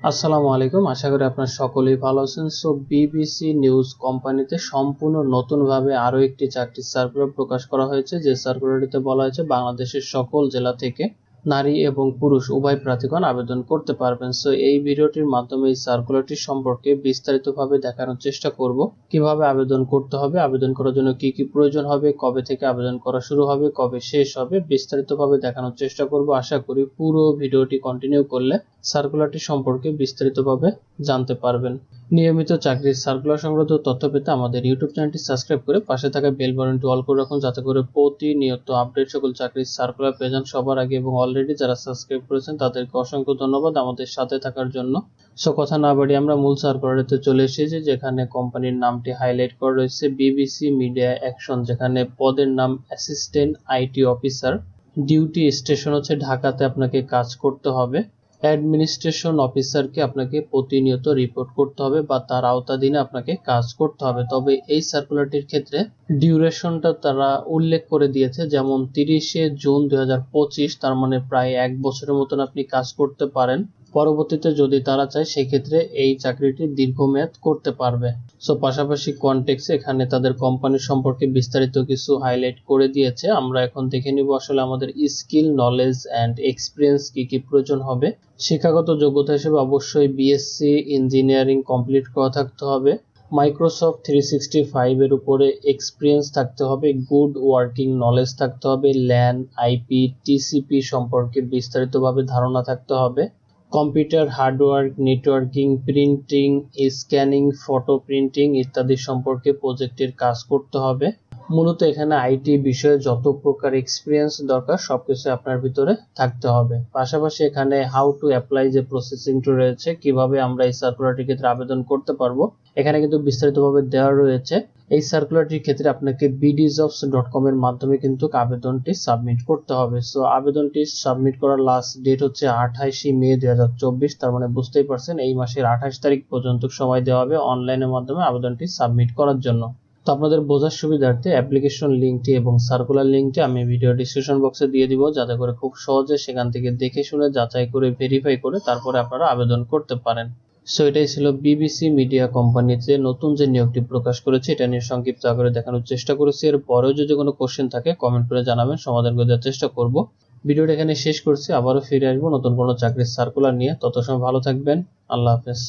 আসসালামু আলাইকুম। আশা করি আপনার সকলেই ভালো আছেন। সো বিবিসি নিউজ কোম্পানিতে সম্পূর্ণ নতুনভাবে আরও একটি চারটি সার্কুলার প্রকাশ করা হয়েছে। যে সার্কুলারটিতে বলা হয়েছে, বাংলাদেশের সকল জেলা থেকে নারী এবং পুরুষ, উভয় প্রার্থীগণ আবেদন করতে পারবেন। সো এই ভিডিওটির মাধ্যমে এই সার্কুলারটি সম্পর্কে বিস্তারিতভাবে দেখানোর চেষ্টা করব। কীভাবে আবেদন করতে হবে, আবেদন করার জন্য কি কি প্রয়োজন হবে, কবে থেকে আবেদন করা শুরু হবে, কবে শেষ হবে, বিস্তারিতভাবে দেখানোর চেষ্টা করব। আশা করি পুরো ভিডিওটি কন্টিনিউ করলে সার্কুলারটি সম্পর্কে বিস্তারিতভাবে জানতে পারবেন। নিয়মিত চাকরির সার্কুলার সংক্রান্ত তথ্য পেতে আমাদের ইউটিউব চ্যানেলটি সাবস্ক্রাইব করে পাশে থাকা বেল বাটনটি অল করে রাখুন, যাতে করে প্রতিনিয়ত আপডেট সকল চাকরির সার্কুলার পেয়ে যান সবার আগে এবং অলরেডি যারা সাবস্ক্রাইব করেছেন, তাদেরকে অসংখ্য ধন্যবাদ আমাদের সাথে থাকার জন্য। সো কথা না বাড়ি আমরা মূল সার্কুলারেতে চলে এসেছি, যেখানে কোম্পানির নামটি হাইলাইট করা রয়েছে বিবিসি মিডিয়া অ্যাকশন যেখানে পদের নাম assistant IT officer duty station হচ্ছে ঢাকাতে আপনাকে কাজ করতে হবে। অ্যাডমিনিস্ট্রেশন অফিসারকে আপনাকে প্রতিনিয়ত রিপোর্ট করতে হবে বা তার আওতাধীনে আপনাকে কাজ করতে হবে। তবে এই সার্কুলারটির ক্ষেত্রে ডিউরেশনটা তারা উল্লেখ করে দিয়েছে, যেমন তিরিশে জুন দু হাজার পঁচিশ, তার মানে প্রায় এক বছরের মতন আপনি কাজ করতে পারেন। পরবর্তীতে যদি তারা চায়, সেক্ষেত্রে এই চাকরিটি দীর্ঘমেয়াদ করতে পারবে। সো পাশাপাশি কনটেক্স এখানে তাদের কোম্পানি সম্পর্কে বিস্তারিত কিছু হাইলাইট করে দিয়েছে। আমরা এখন দেখে নিব আসলে আমাদের স্কিল নলেজ অ্যান্ড এক্সপিরিয়েন্স কি কি প্রয়োজন হবে। শিক্ষাগত যোগ্যতা হিসেবে অবশ্যই বিএসসি ইঞ্জিনিয়ারিং কমপ্লিট করা থাকতে হবে। মাইক্রোসফট থ্রি সিক্সটি ফাইভের উপরে এক্সপিরিয়েন্স থাকতে হবে গুড ওয়ার্কিং নলেজ থাকতে হবে ল্যান আইপি টিসিপি সম্পর্কে বিস্তারিতভাবে ধারণা থাকতে হবে। Computer hardware networking printing scanning photo printing ইত্যাদি সম্পর্কে প্রজেক্টের কাজ করতে হবে। মূলত এখানে আইটি বিষয়ে যত প্রকার এক্সপিরিয়েন্স দরকার, সবকিছু আপনার ভিতরে থাকতে হবে। পাশাপাশি এখানে হাউ টু অ্যাপ্লাই যে প্রসেসিংটা রয়েছে, কীভাবে আমরা এই সার্কুলারটির ক্ষেত্রে আবেদন করতে পারব, এখানে কিন্তু বিস্তারিতভাবে দেওয়া রয়েছে। এই সার্কুলারটির ক্ষেত্রে আপনাকে বিডিজবস ডট কম এর মাধ্যমে কিন্তু আবেদনটি সাবমিট করতে হবে। সো আবেদনটি সাবমিট করার লাস্ট ডেট হচ্ছে আঠাশই মে দু হাজার চব্বিশ, তার মানে বুঝতেই পারছেন, এই মাসের আঠাশ তারিখ পর্যন্ত সময় দেওয়া হবে অনলাইনের মাধ্যমে আবেদনটি সাবমিট করার জন্য। তো আপনাদের বোঝার সুবিধার্থে অ্যাপ্লিকেশন লিঙ্কটি এবং সার্কুলার লিঙ্কটি আমি ভিডিও ডিসক্রিপশন বক্সে দিয়ে দিব, যাতে করে খুব সহজে সেখান থেকে দেখে শুনে, যাচাই করে ভেরিফাই করে তারপরে আপনারা আবেদন করতে পারেন। সো এটাই ছিল বিবিসি মিডিয়া কোম্পানিতে নতুন যে নিয়োগটি প্রকাশ করেছে, এটা নিয়ে সংক্ষিপ্ত আকারে দেখানোর চেষ্টা করেছি। এর পরেও যদি কোনো কোশ্চেন থাকে কমেন্ট করে জানাবেন, সমাধান করে দেওয়ার চেষ্টা করব। ভিডিওটা এখানে শেষ করছি, আবারও ফিরে আসব নতুন কোনো চাকরির সার্কুলার নিয়ে। তত সময় ভালো থাকবেন, আল্লাহ হাফেজ।